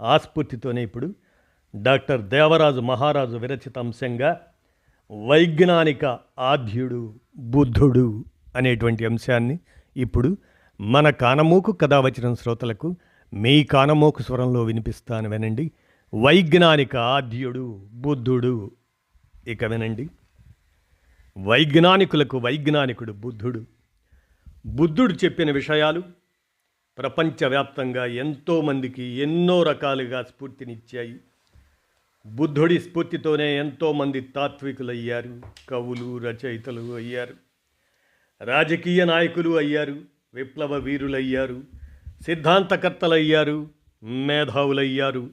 ఆస్ఫూర్తితోనే ఇప్పుడు డాక్టర్ దేవరాజు మహారాజు విరచిత అంశంగా వైజ్ఞానిక ఆద్యుడు బుద్ధుడు అనేటువంటి అంశాన్ని ఇప్పుడు మన కానమూకు కథ వచ్చిన శ్రోతలకు మీ కానమూకు స్వరంలో వినిపిస్తాను వినండి. వైజ్ఞానిక ఆద్యుడు బుద్ధుడు ఇక వినండి. వైజ్ఞానికులకు వైజ్ఞానికుడు బుద్ధుడు. బుద్ధుడు చెప్పిన విషయాలు ప్రపంచవ్యాప్తంగా ఎంతోమందికి ఎన్నో రకాలుగా స్ఫూర్తినిచ్చాయి. బుద్ధుడి స్ఫూర్తితోనే ఎంతోమంది తాత్వికులు అయ్యారు కవులు రచయితలు అయ్యారు రాజకీయ నాయకులు అయ్యారు విప్లవ వీరులయ్యారు సిద్ధాంతకర్తలయ్యారు మేధావులయ్యారు.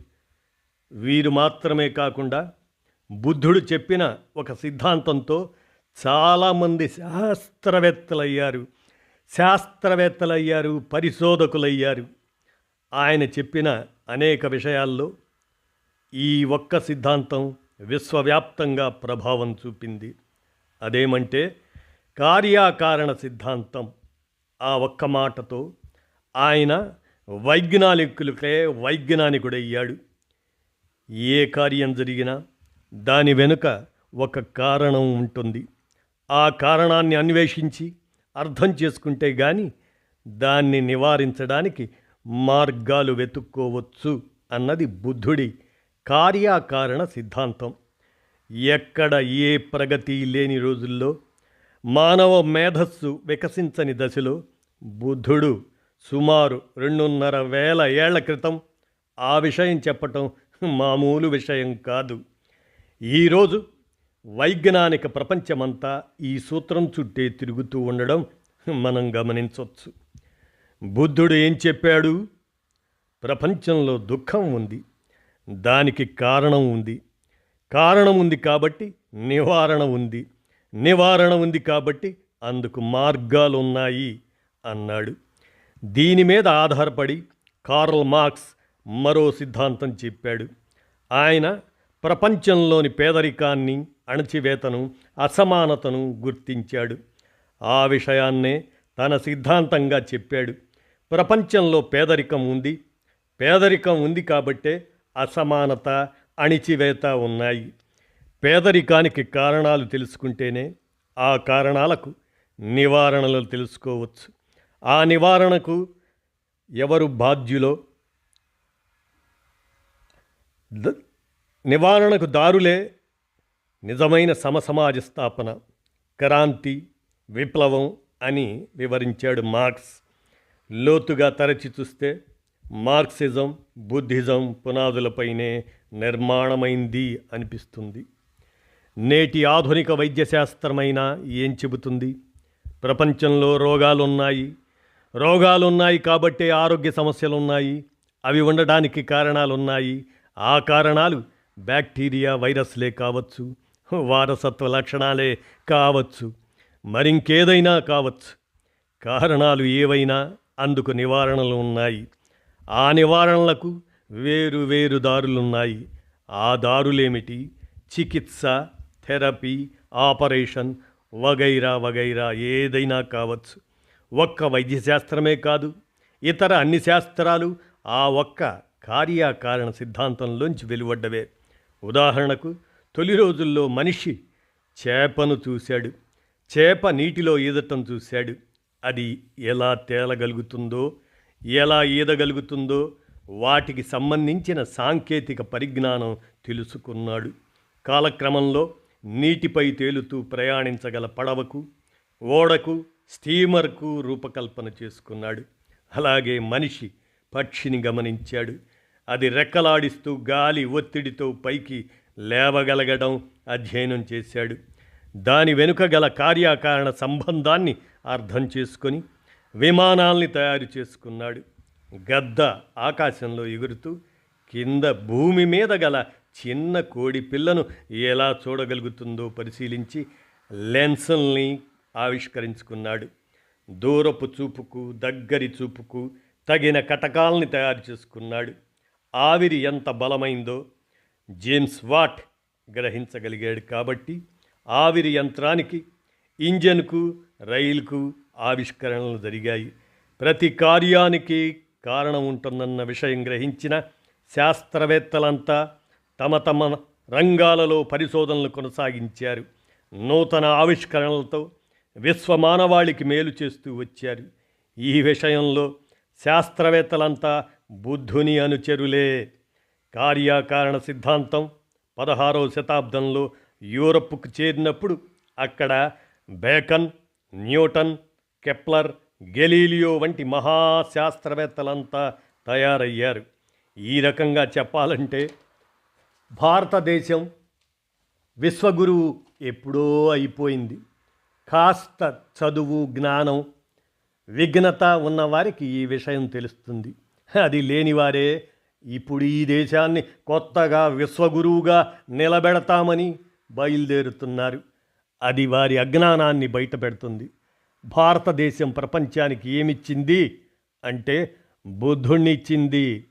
వీరు మాత్రమే కాకుండా బుద్ధుడు చెప్పిన ఒక సిద్ధాంతంతో చాలామంది శాస్త్రవేత్తలయ్యారు. శాస్త్రవేత్తలయ్యారు పరిశోధకులయ్యారు. ఆయన చెప్పిన అనేక విషయాల్లో ఈ ఒక్క సిద్ధాంతం విశ్వవ్యాప్తంగా ప్రభావం చూపింది. అదేమంటే కార్యాకారణ సిద్ధాంతం ఆ ఒక్క మాటతో ఆయన వైజ్ఞానికులకే వైజ్ఞానికుడయ్యాడు. ఏ కార్యం జరిగినా దాని వెనుక ఒక కారణం ఉంటుంది. ఆ కారణాన్ని అన్వేషించి అర్థం చేసుకుంటే గాని దాన్ని నివారించడానికి మార్గాలు వెతుక్కోవచ్చు అన్నది బుద్ధుడి కార్యాకారణ సిద్ధాంతం. ఎక్కడ ఏ ప్రగతి లేని రోజుల్లో మానవ మేధస్సు వికసించని దశలో బుద్ధుడు సుమారు రెండున్నర వేల ఏళ్ళ క్రితం ఆ విషయం చెప్పటం మామూలు విషయం కాదు. ఈరోజు వైజ్ఞానిక ప్రపంచమంతా ఈ సూత్రం చుట్టే తిరుగుతూ ఉండడం మనం గమనించవచ్చు బుద్ధుడు ఏం చెప్పాడు? ప్రపంచంలో దుఃఖం ఉంది. దానికి కారణం ఉంది. కారణం ఉంది కాబట్టి నివారణ ఉంది. నివారణ ఉంది కాబట్టి అందుకు మార్గాలు ఉన్నాయి అన్నాడు. దీని మీద ఆధారపడి కార్ల్ మార్క్స్ మరో సిద్ధాంతం చెప్పాడు. ఆయన ప్రపంచంలోని పేదరికాన్ని అణచివేతను అసమానతను గుర్తించాడు. ఆ విషయాన్నే తన సిద్ధాంతంగా చెప్పాడు. ప్రపంచంలో పేదరికం ఉంది. పేదరికం ఉంది కాబట్టే అసమానత అణిచివేత ఉన్నాయి. పేదరికానికి కారణాలు తెలుసుకుంటేనే ఆ కారణాలకు నివారణలు తెలుసుకోవచ్చు. ఆ నివారణకు ఎవరు బాధ్యులో? ద- నివారణకు దారులే నిజమైన సమసమాజ స్థాపన క్రాంతి విప్లవం అని వివరించాడు మార్క్స్. లోతుగా తరచి చూస్తే మార్క్సిజం బుద్ధిజం పునాదులపైనే నిర్మాణమైంది అనిపిస్తుంది. నేటి ఆధునిక వైద్యశాస్త్రమైన ఏం చెబుతుంది? ప్రపంచంలో రోగాలున్నాయి. రోగాలున్నాయి కాబట్టే ఆరోగ్య సమస్యలున్నాయి. అవి ఉండడానికి కారణాలున్నాయి. ఆ కారణాలు బ్యాక్టీరియా వైరస్లే కావచ్చు. వారసత్వ లక్షణాలే కావచ్చు. మరింకేదైనా కావచ్చు. కారణాలు ఏవైనా అందుకు నివారణలు ఉన్నాయి. ఆ నివారణలకు వేరు వేరు దారులున్నాయి. ఆ దారులేమిటి? చికిత్స థెరపీ ఆపరేషన్ వగైరా వగైరా ఏదైనా కావచ్చు. ఒక్క వైద్యశాస్త్రమే కాదు ఇతర అన్ని శాస్త్రాలు ఆ ఒక్క కార్యకారణ సిద్ధాంతంలోంచి వెలువడ్డవే. ఉదాహరణకు తొలి రోజుల్లో మనిషి చేపను చూశాడు. చేప నీటిలో ఈదటం చూశాడు. అది ఎలా తేలగలుగుతుందో ఎలా ఈదగలుగుతుందో వాటికి సంబంధించిన సాంకేతిక పరిజ్ఞానం తెలుసుకున్నాడు. కాలక్రమంలో నీటిపై తేలుతూ ప్రయాణించగల పడవకు ఓడకు స్టీమర్కు రూపకల్పన చేసుకున్నాడు. అలాగే మనిషి పక్షిని గమనించాడు. అది రెక్కలాడిస్తూ గాలి ఒత్తిడితో పైకి లేవగలగడం అధ్యయనం చేశాడు. దాని వెనుక గల కార్యకారణ సంబంధాన్ని అర్థం చేసుకొని విమానాల్ని తయారు చేసుకున్నాడు. గద్ద ఆకాశంలో ఎగురుతూ కింద భూమి మీద గల చిన్న కోడి పిల్లను ఎలా చూడగలుగుతుందో పరిశీలించి లెన్సల్ని ఆవిష్కరించుకున్నాడు. దూరపు చూపుకు దగ్గరి చూపుకు తగిన కటకాల్ని తయారు చేసుకున్నాడు. ఆవిరి ఎంత బలమైందో జేమ్స్ వాట్ గ్రహించగలిగాడు కాబట్టి ఆవిరి యంత్రానికి ఇంజన్కు రైలుకు ఆవిష్కరణలు జరిగాయి. ప్రతి కార్యానికి కారణం ఉంటుందన్న విషయం గ్రహించిన శాస్త్రవేత్తలంతా తమ తమ రంగాలలో పరిశోధనలు కొనసాగించారు. నూతన ఆవిష్కరణలతో విశ్వ మానవాళికి మేలు చేస్తూ వచ్చారు. ఈ విషయంలో శాస్త్రవేత్తలంతా బుద్ధుని అనుచరులే. కార్యాకారణ సిద్ధాంతం పదహారవ శతాబ్దంలో యూరప్కు చేరినప్పుడు అక్కడ బేకన్ న్యూటన్ కెప్లర్ గెలీలియో వంటి మహాశాస్త్రవేత్తలంతా తయారయ్యారు. ఈ రకంగా చెప్పాలంటే భారతదేశం విశ్వగురువు ఎప్పుడో అయిపోయింది. కాస్త చదువు జ్ఞానం విఘ్నత ఉన్నవారికి ఈ విషయం తెలుస్తుంది. అది లేనివారే ఇప్పుడు ఈ దేశాన్ని కొత్తగా విశ్వగురువుగా నిలబెడతామని బయలుదేరుతున్నారు. అది వారి అజ్ఞానాన్ని బయటపెడుతుంది. భారతదేశం ప్రపంచానికి ఏమిచ్చింది అంటే బుద్ధుణ్ణి ఇచ్చింది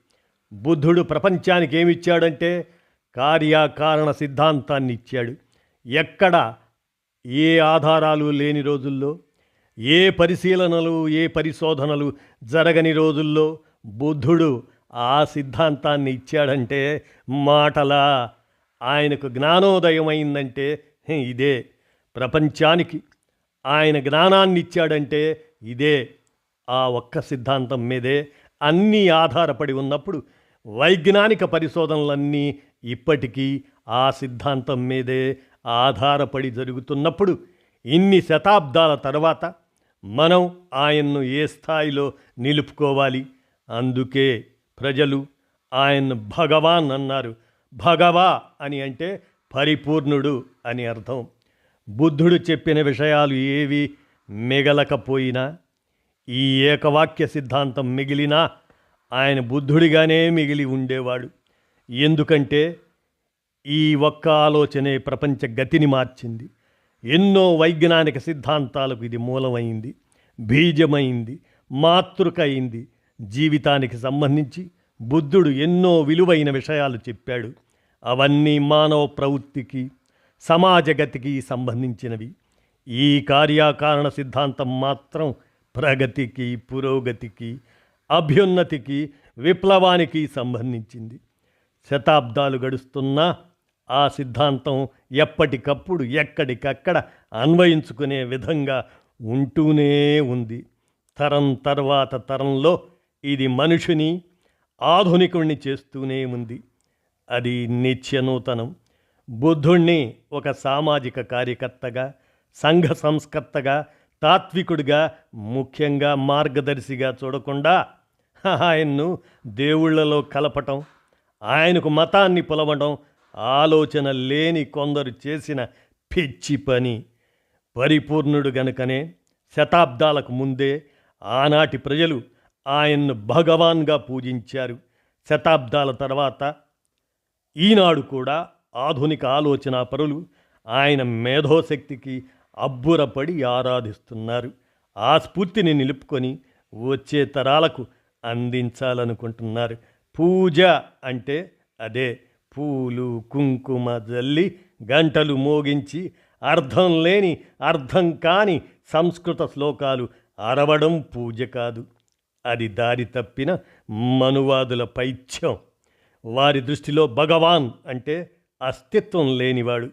బుద్ధుడు ప్రపంచానికి ఏమిచ్చాడంటే కార్యకారణ సిద్ధాంతాన్ని ఇచ్చాడు ఎక్కడ? ఏ ఆధారాలు లేని రోజుల్లో? ఏ పరిశీలనలు ఏ పరిశోధనలు జరగని రోజుల్లో? బుద్ధుడు ఆ సిద్ధాంతాన్ని ఇచ్చాడంటే మాటలా? ఆయనకు జ్ఞానోదయం అయిందంటే ఇదే. ప్రపంచానికి ఆయన జ్ఞానాన్ని ఇచ్చాడంటే ఇదే. ఆ ఒక్క సిద్ధాంతం మీదే అన్నీ ఆధారపడి ఉన్నప్పుడు వైజ్ఞానిక పరిశోధనలన్నీ ఇప్పటికీ ఆ సిద్ధాంతం మీదే ఆధారపడి జరుగుతున్నప్పుడు ఇన్ని శతాబ్దాల తర్వాత మనం ఆయన్ను ఏ స్థాయిలో నిలుపుకోవాలి? అందుకే ప్రజలు ఆయన్ను భగవాన్ అన్నారు. భగవా అని అంటే పరిపూర్ణుడు అని అర్థం. బుద్ధుడు చెప్పిన విషయాలు ఏవి మిగలకపోయినా ఈ ఏకవాక్య సిద్ధాంతం మిగిలినా ఆయన బుద్ధుడిగానే మిగిలి ఉండేవాడు. ఎందుకంటే ఈ ఒక్క ఆలోచనే ప్రపంచ గతిని మార్చింది. ఎన్నో వైజ్ఞానిక సిద్ధాంతాలకు ఇది మూలమైంది. బీజమైంది. మాతృక అయింది జీవితానికి సంబంధించి బుద్ధుడు ఎన్నో విలువైన విషయాలు చెప్పాడు. అవన్నీ మానవ ప్రవృత్తికి సమాజగతికి సంబంధించినవి. ఈ కార్యకారణ సిద్ధాంతం మాత్రం ప్రగతికి పురోగతికి అభ్యున్నతికి విప్లవానికి సంబంధించింది. శతాబ్దాలు గడుస్తున్నా ఆ సిద్ధాంతం ఎప్పటికప్పుడు ఎక్కడికక్కడ అన్వయించుకునే విధంగా ఉంటూనే ఉంది. తరం తర్వాత తరంలో ఇది మనుషుని ఆధునికుణ్ణి చేస్తూనే ఉంది. అది నిత్యనూతనం. బుద్ధుణ్ణి ఒక సామాజిక కార్యకర్తగా సంఘ సంస్కర్తగా తాత్వికుడిగా ముఖ్యంగా మార్గదర్శిగా చూడకుండా ఆయన్ను దేవుళ్ళలో కలపటం ఆయనకు మతాన్ని పొలవడం ఆలోచన లేని కొందరు చేసిన పిచ్చి పని. పరిపూర్ణుడు గనుకనే శతాబ్దాలకు ముందే ఆనాటి ప్రజలు ఆయన్ను భగవాన్గా పూజించారు. శతాబ్దాల తర్వాత ఈనాడు కూడా ఆధునిక ఆలోచన పరులు ఆయన మేధోశక్తికి అబ్బురపడి ఆరాధిస్తున్నారు. ఆ స్ఫూర్తిని నిలుపుకొని వచ్చే తరాలకు అందించాలనుకుంటున్నారు. పూజ అంటే అదే పూలు కుంకుమ జల్లి గంటలు మోగించి అర్థం లేని అర్థం కాని సంస్కృత శ్లోకాలు అరవడం పూజ కాదు. అది దారి తప్పిన మనువాదుల పైత్యం. వారి దృష్టిలో భగవాన్ అంటే అస్తిత్వం లేనివాడు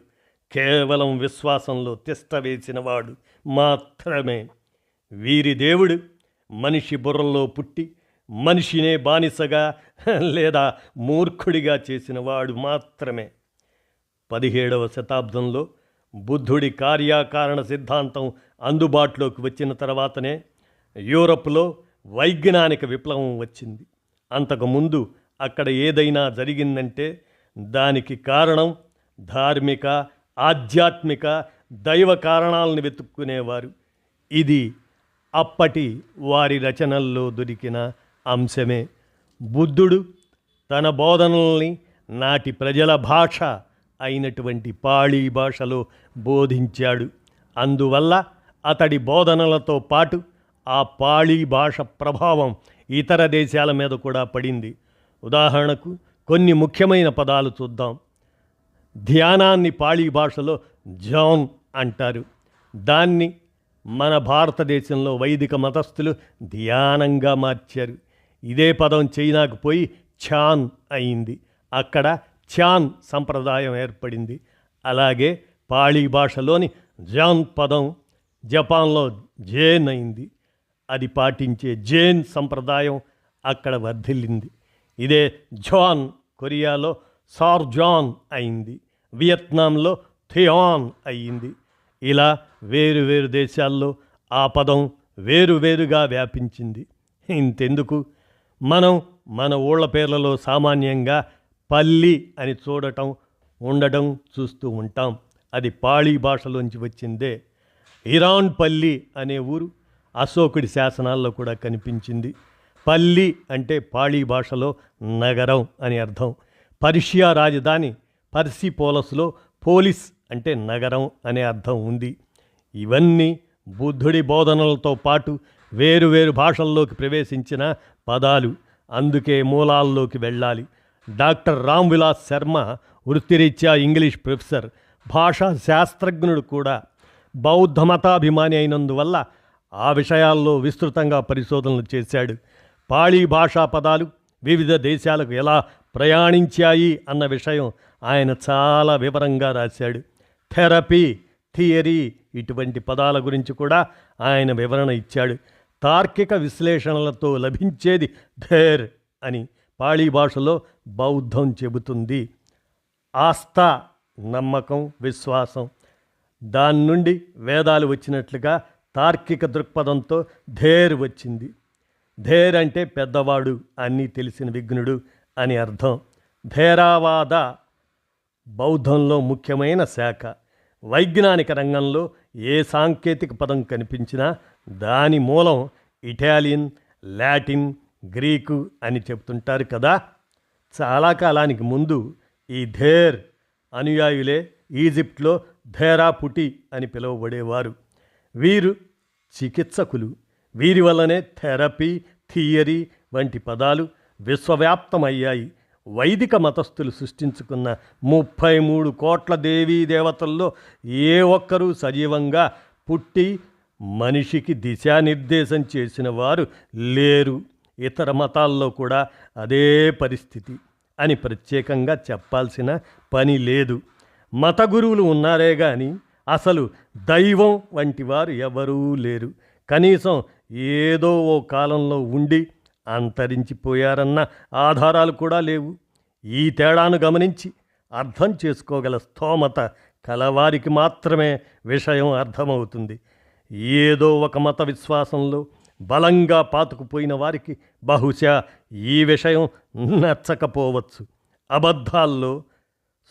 కేవలం విశ్వాసంలో తిష్టవేసినవాడు మాత్రమే. వీరి దేవుడు మనిషి బుర్రలో పుట్టి మనిషినే బానిసగా లేదా మూర్ఖుడిగా చేసినవాడు మాత్రమే. పదిహేడవ శతాబ్దంలో బుద్ధుడి కార్యాకారణ సిద్ధాంతం అందుబాటులోకి వచ్చిన తర్వాతనే యూరప్లో వైజ్ఞానిక విప్లవం వచ్చింది. అంతకుముందు అక్కడ ఏదైనా జరిగిందంటే దానికి కారణం ధార్మిక ఆధ్యాత్మిక దైవ కారణాలను వెతుక్కునేవారు. ఇది అప్పటి వారి రచనల్లో దొరికిన అంశమే. బుద్ధుడు తన బోధనల్ని నాటి ప్రజల భాష అయినటువంటి పాళీ భాషలో బోధించాడు. అందువల్ల అతడి బోధనలతో పాటు ఆ పాళీ భాష ప్రభావం ఇతర దేశాల మీద కూడా పడింది. ఉదాహరణకు కొన్ని ముఖ్యమైన పదాలు చూద్దాం. ధ్యానాన్ని పాళీ భాషలో జాన్ అంటారు. దాన్ని మన భారతదేశంలో వైదిక మతస్థులు ధ్యానంగా మార్చారు. ఇదే పదం చైనాకు పోయి ఛాన్ అయింది. అక్కడ ఛాన్ సంప్రదాయం ఏర్పడింది. అలాగే పాళీ భాషలోని జాన్ పదం జపాన్లో జేన్ అయింది. అది పాటించే జేన్ సంప్రదాయం అక్కడ వర్ధిల్లింది. ఇదే జాన్ కొరియాలో సార్ జాన్ అయింది. వియత్నాంలో థియాన్ అయ్యింది. ఇలా వేరు వేరు దేశాల్లో ఆ పదం వేరువేరుగా వ్యాపించింది. ఇంతెందుకు? మనం మన ఊళ్ళ పేర్లలో సామాన్యంగా పల్లి అని చూడటం ఉండటం చూస్తూ ఉంటాం. అది పాళీ భాషలోంచి వచ్చిందే. ఇరాన్ పల్లి అనే ఊరు అశోకుడి శాసనాల్లో కూడా కనిపించింది. పల్లి అంటే పాళీ భాషలో నగరం అని అర్థం. పర్షియా రాజధాని పర్సిపోలస్లో పోలిస్ అంటే నగరం అనే అర్థం ఉంది. ఇవన్నీ బుద్ధుడి బోధనలతో పాటు వేరువేరు భాషల్లోకి ప్రవేశించిన పదాలు. అందుకే మూలాల్లోకి వెళ్ళాలి. డాక్టర్ రామ్ విలాస్ శర్మ వృత్తిరీత్యా ఇంగ్లీష్ ప్రొఫెసర్ భాషా శాస్త్రజ్ఞుడు కూడా బౌద్ధ మతాభిమాని అయినందువల్ల ఆ విషయాల్లో విస్తృతంగా పరిశోధనలు చేశాడు. పాళీ భాషా పదాలు వివిధ దేశాలకు ఎలా ప్రయాణించాయి అన్న విషయం ఆయన చాలా వివరంగా రాశాడు. థెరపీ థియరీ ఇటువంటి పదాల గురించి కూడా ఆయన వివరణ ఇచ్చాడు. తార్కిక విశ్లేషణలతో లభించేది ధేర్ అని పాళీ భాషలో బౌద్ధం చెబుతుంది. ఆస్థ నమ్మకం విశ్వాసం. దాని నుండి వేదాలు వచ్చినట్లుగా తార్కిక దృక్పథంతో ధేర్ వచ్చింది. ధేర్ అంటే పెద్దవాడు అన్నీ తెలిసిన విఘ్నుడు అని అర్థం. ధేరావాద బౌద్ధంలో ముఖ్యమైన శాఖ. వైజ్ఞానిక రంగంలో ఏ సాంకేతిక పదం కనిపించినా దాని మూలం ఇటాలియన్ లాటిన్ గ్రీకు అని చెప్తుంటారు కదా. చాలా కాలానికి ముందు ఈ ధేర్ అనుయాయులే ఈజిప్ట్లో ధేరాపుటి అని పిలువబడేవారు. వీరు చికిత్సకులు. వీరి వల్లనే థెరపీ థియరీ వంటి పదాలు విశ్వవ్యాప్తమయ్యాయి. వైదిక మతస్థులు సృష్టించుకున్న ముప్పై మూడు కోట్ల దేవీ దేవతల్లో ఏ ఒక్కరూ సజీవంగా పుట్టి మనిషికి దిశానిర్దేశం చేసిన వారు లేరు. ఇతర మతాల్లో కూడా అదే పరిస్థితి అని ప్రత్యేకంగా చెప్పాల్సిన పని లేదు. మత గురువులు ఉన్నారే కానీ అసలు దైవం వంటి వారు ఎవరూ లేరు. కనీసం ఏదో ఓ కాలంలో ఉండి అంతరించిపోయారన్న ఆధారాలు కూడా లేవు. ఈ తేడాను గమనించి అర్థం చేసుకోగల స్థోమత కలవారికి మాత్రమే విషయం అర్థమవుతుంది. ఏదో ఒక మత విశ్వాసంలో బలంగా పాతుకుపోయిన వారికి బహుశా ఈ విషయం నచ్చకపోవచ్చు. అబద్ధాల్లో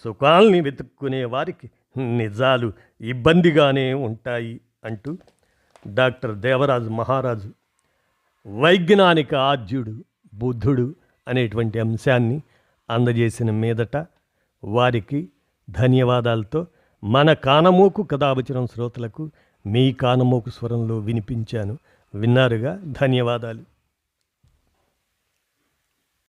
సుఖాల్ని వెతుక్కునే వారికి నిజాలు ఇబ్బందిగానే ఉంటాయి అంటూ డాక్టర్ దేవరాజు మహారాజు వైజ్ఞానిక ఆద్యుడు బుద్ధుడు అనేటువంటి అంశాన్ని అందజేసిన మీదట వారికి ధన్యవాదాలతో మన కానమోకు కథావచనం శ్రోతలకు మీ కానమోకు స్వరంలో వినిపించాను. విన్నారుగా? ధన్యవాదాలు.